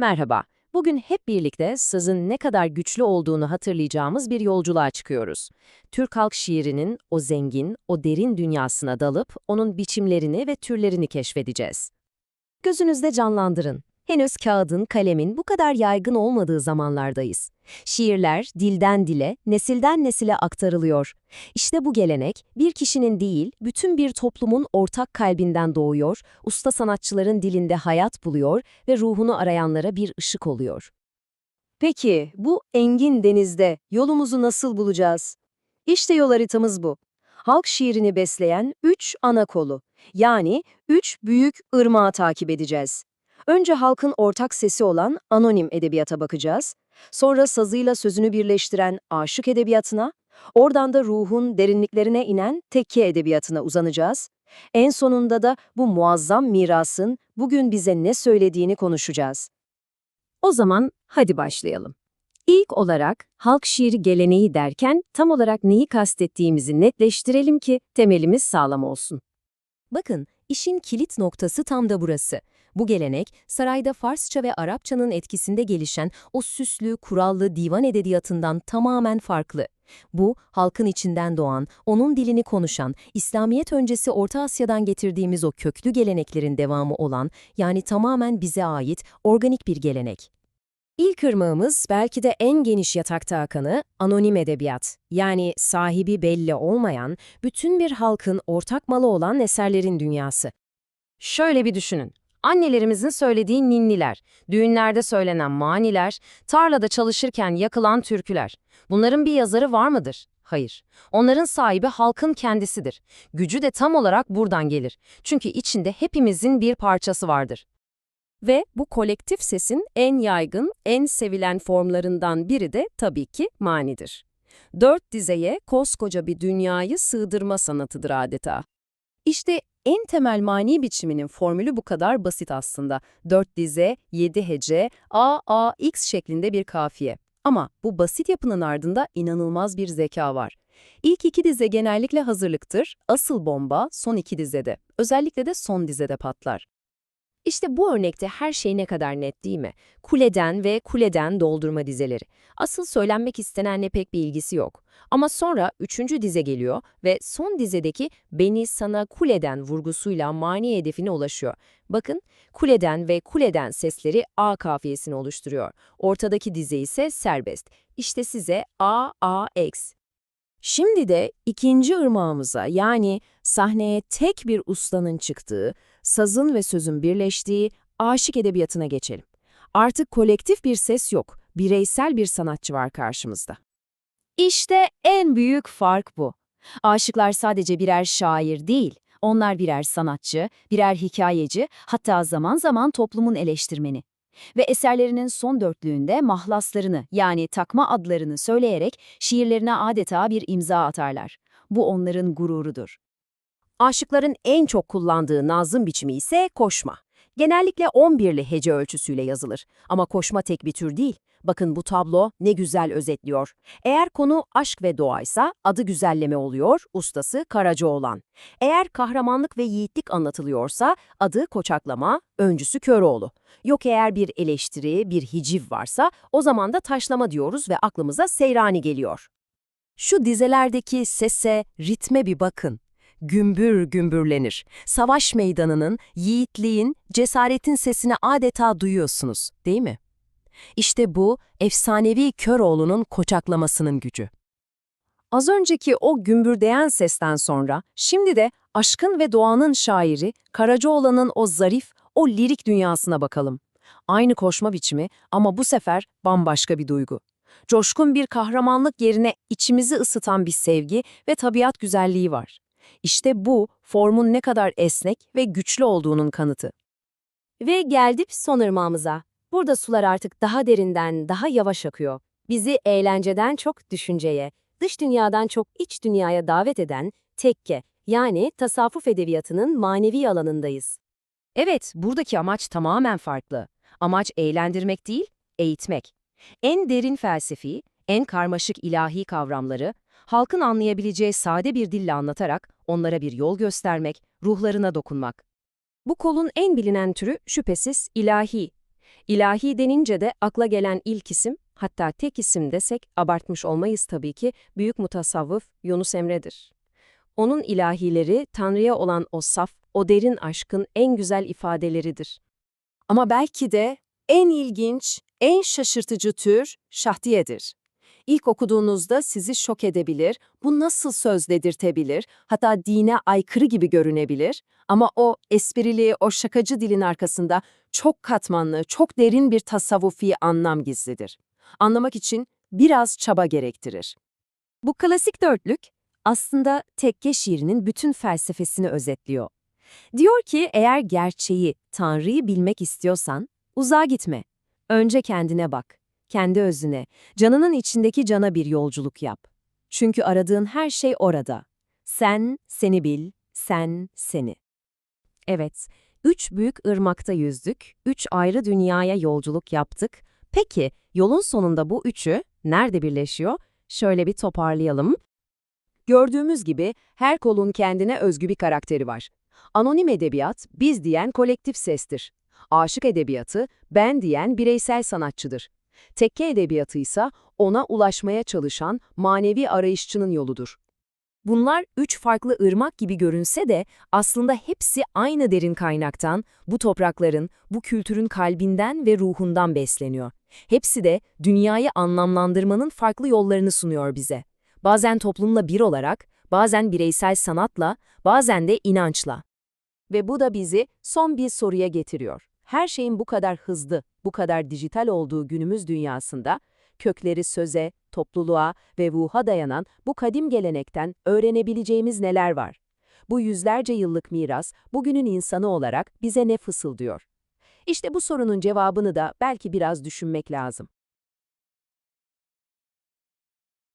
Merhaba. Bugün hep birlikte sazın ne kadar güçlü olduğunu hatırlayacağımız bir yolculuğa çıkıyoruz. Türk halk şiirinin o zengin, o derin dünyasına dalıp onun biçimlerini ve türlerini keşfedeceğiz. Gözünüzde canlandırın. Henüz kağıdın, kalemin bu kadar yaygın olmadığı zamanlardayız. Şiirler dilden dile, nesilden nesile aktarılıyor. İşte bu gelenek bir kişinin değil, bütün bir toplumun ortak kalbinden doğuyor, usta sanatçıların dilinde hayat buluyor ve ruhunu arayanlara bir ışık oluyor. Peki bu engin denizde yolumuzu nasıl bulacağız? İşte yol haritamız bu. Halk şiirini besleyen üç ana kolu, yani üç büyük ırmağı takip edeceğiz. Önce halkın ortak sesi olan anonim edebiyata bakacağız, sonra sazıyla sözünü birleştiren aşık edebiyatına, oradan da ruhun derinliklerine inen tekke edebiyatına uzanacağız. En sonunda da bu muazzam mirasın bugün bize ne söylediğini konuşacağız. O zaman hadi başlayalım. İlk olarak halk şiiri geleneği derken tam olarak neyi kastettiğimizi netleştirelim ki temelimiz sağlam olsun. Bakın, işin kilit noktası tam da burası. Bu gelenek, sarayda Farsça ve Arapçanın etkisinde gelişen o süslü, kurallı divan edebiyatından tamamen farklı. Bu, halkın içinden doğan, onun dilini konuşan, İslamiyet öncesi Orta Asya'dan getirdiğimiz o köklü geleneklerin devamı olan, yani tamamen bize ait, organik bir gelenek. İlk ırmağımız belki de en geniş yatakta akanı anonim edebiyat. Yani sahibi belli olmayan, bütün bir halkın ortak malı olan eserlerin dünyası. Şöyle bir düşünün. Annelerimizin söylediği ninniler, düğünlerde söylenen maniler, tarlada çalışırken yakılan türküler. Bunların bir yazarı var mıdır? Hayır. Onların sahibi halkın kendisidir. Gücü de tam olarak buradan gelir. Çünkü içinde hepimizin bir parçası vardır. Ve bu kolektif sesin en yaygın, en sevilen formlarından biri de tabii ki manidir. Dört dizeye koskoca bir dünyayı sığdırma sanatıdır adeta. İşte en temel mani biçiminin formülü bu kadar basit aslında. Dört dize, yedi hece, A, A, X şeklinde bir kafiye. Ama bu basit yapının ardında inanılmaz bir zeka var. İlk iki dize genellikle hazırlıktır, asıl bomba son iki dizede, özellikle de son dizede patlar. İşte bu örnekte her şey ne kadar net değil mi? Kuleden ve kuleden doldurma dizeleri. Asıl söylenmek istenenle pek bir ilgisi yok. Ama sonra üçüncü dize geliyor ve son dizedeki beni sana kuleden vurgusuyla mani hedefine ulaşıyor. Bakın, kuleden ve kuleden sesleri A kafiyesini oluşturuyor. Ortadaki dize ise serbest. İşte size A, A, X. Şimdi de ikinci ırmağımıza yani sahneye tek bir ustanın çıktığı, sazın ve sözün birleştiği aşık edebiyatına geçelim. Artık kolektif bir ses yok, bireysel bir sanatçı var karşımızda. İşte en büyük fark bu. Aşıklar sadece birer şair değil, onlar birer sanatçı, birer hikayeci, hatta zaman zaman toplumun eleştirmeni. Ve eserlerinin son dörtlüğünde mahlaslarını yani takma adlarını söyleyerek şiirlerine adeta bir imza atarlar. Bu onların gururudur. Aşıkların en çok kullandığı nazım biçimi ise koşma. Genellikle 11'li hece ölçüsüyle yazılır. Ama koşma tek bir tür değil. Bakın bu tablo ne güzel özetliyor. Eğer konu aşk ve doğaysa adı güzelleme oluyor, ustası Karacaoğlan. Eğer kahramanlık ve yiğitlik anlatılıyorsa adı koçaklama, öncüsü Köroğlu. Yok eğer bir eleştiri, bir hiciv varsa o zaman da taşlama diyoruz ve aklımıza Seyrani geliyor. Şu dizelerdeki sese, ritme bir bakın gümbür gümbürlenir. Savaş meydanının, yiğitliğin, cesaretin sesini adeta duyuyorsunuz, değil mi? İşte bu, efsanevi Köroğlu'nun koçaklamasının gücü. Az önceki o gümbürdeyen sesten sonra, şimdi de aşkın ve doğanın şairi, Karacaoğlan'ın o zarif, o lirik dünyasına bakalım. Aynı koşma biçimi ama bu sefer bambaşka bir duygu. Coşkun bir kahramanlık yerine içimizi ısıtan bir sevgi ve tabiat güzelliği var. İşte bu, formun ne kadar esnek ve güçlü olduğunun kanıtı. Ve geldik son ırmağımıza. Burada sular artık daha derinden, daha yavaş akıyor. Bizi eğlenceden çok düşünceye, dış dünyadan çok iç dünyaya davet eden tekke, yani tasavvuf edebiyatının manevi alanındayız. Evet, buradaki amaç tamamen farklı. Amaç eğlendirmek değil, eğitmek. En derin felsefi, en karmaşık ilahi kavramları, halkın anlayabileceği sade bir dille anlatarak onlara bir yol göstermek, ruhlarına dokunmak. Bu kolun en bilinen türü şüphesiz ilahi. İlahi denince de akla gelen ilk isim, hatta tek isim desek abartmış olmayız tabii ki, büyük mutasavvıf Yunus Emre'dir. Onun ilahileri Tanrı'ya olan o saf, o derin aşkın en güzel ifadeleridir. Ama belki de en ilginç, en şaşırtıcı tür şahtiyedir. İlk okuduğunuzda sizi şok edebilir, bu nasıl söz dedirtebilir, hatta dine aykırı gibi görünebilir. Ama o esprili, o şakacı dilin arkasında çok katmanlı, çok derin bir tasavvufi anlam gizlidir. Anlamak için biraz çaba gerektirir. Bu klasik dörtlük aslında tekke şiirinin bütün felsefesini özetliyor. Diyor ki eğer gerçeği, Tanrı'yı bilmek istiyorsan uzağa gitme. Önce kendine bak, kendi özüne, canının içindeki cana bir yolculuk yap. Çünkü aradığın her şey orada. Sen seni bil, sen seni. Evet, üç büyük ırmakta yüzdük, üç ayrı dünyaya yolculuk yaptık. Peki, yolun sonunda bu üçü nerede birleşiyor? Şöyle bir toparlayalım. Gördüğümüz gibi her kolun kendine özgü bir karakteri var. Anonim edebiyat, biz diyen kolektif sestir. Aşık edebiyatı, ben diyen bireysel sanatçıdır. Tekke edebiyatı ise ona ulaşmaya çalışan manevi arayışçının yoludur. Bunlar üç farklı ırmak gibi görünse de aslında hepsi aynı derin kaynaktan, bu toprakların, bu kültürün kalbinden ve ruhundan besleniyor. Hepsi de dünyayı anlamlandırmanın farklı yollarını sunuyor bize. Bazen toplumla bir olarak, bazen bireysel sanatla, bazen de inançla. Ve bu da bizi son bir soruya getiriyor. Her şeyin bu kadar hızlı, bu kadar dijital olduğu günümüz dünyasında, kökleri söze, topluluğa ve ruha dayanan bu kadim gelenekten öğrenebileceğimiz neler var? Bu yüzlerce yıllık miras, bugünün insanı olarak bize ne fısıldıyor? İşte bu sorunun cevabını da belki biraz düşünmek lazım.